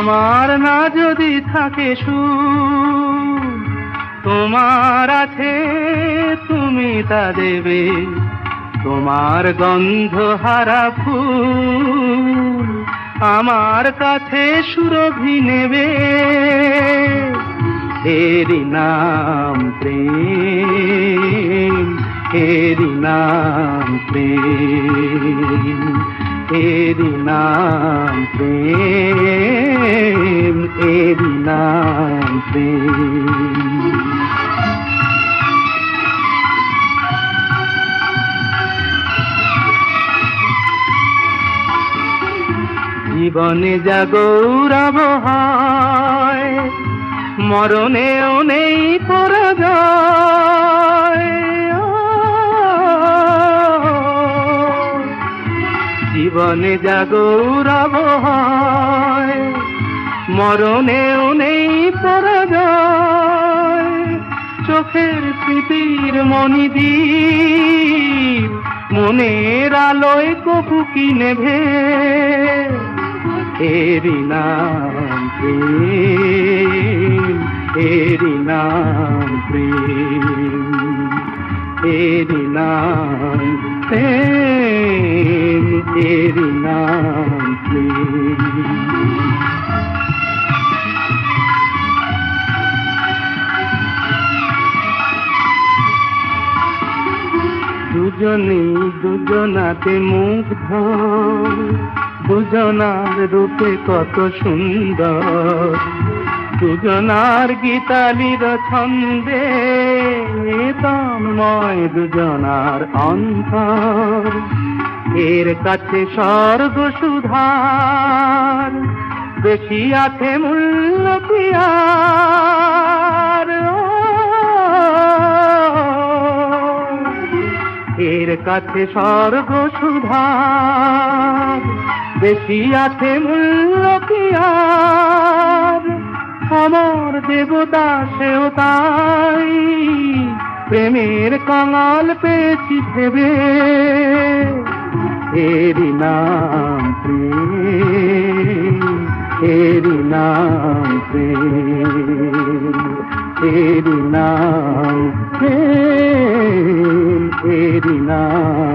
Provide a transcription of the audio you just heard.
আমার না যদি থাকে সুর তোমার আছে, তুমি তা দেবে। তোমার গন্ধ হারা ফুল আমার কাছে সুরভি নেবে। এরি নাম প্রেম এরি নাম প্রেম। প্রেম এরি নাম প্রেম জীবনে যা গৌরব হয় মরণেও নেই পরাজয়। জীবনে যা গৌরব হয় মরণেও নেই পরাজয়। চোখের স্মৃতির মণিদ্বীপ মনের আলোয় কবু কি নেভে? এরি নাম প্রেম এরি নাম প্রেম এরি নাম প্রেম। এরি নাম প্রেম দুজনেই দুজনাতে মুগ্ধ, দুজনার রূপে কত সুন্দর। দুজনার গীতালির ছন্দে তন্ময় দুজনার অন্তর। এর কাছে স্বর্গ সুধার। বেশি আছে মূল্য পিয়ার। এর কাছে স্বর্গ সুধার। বেশি আছে মূল্য পিয়ার। আমার দেবতা সেও তাই প্রেমের কাঙাল পেয়েছি ভেবে। এরি নাম প্রেম এরি নাম প্রেম এরি নাম প্রেম এরি নাম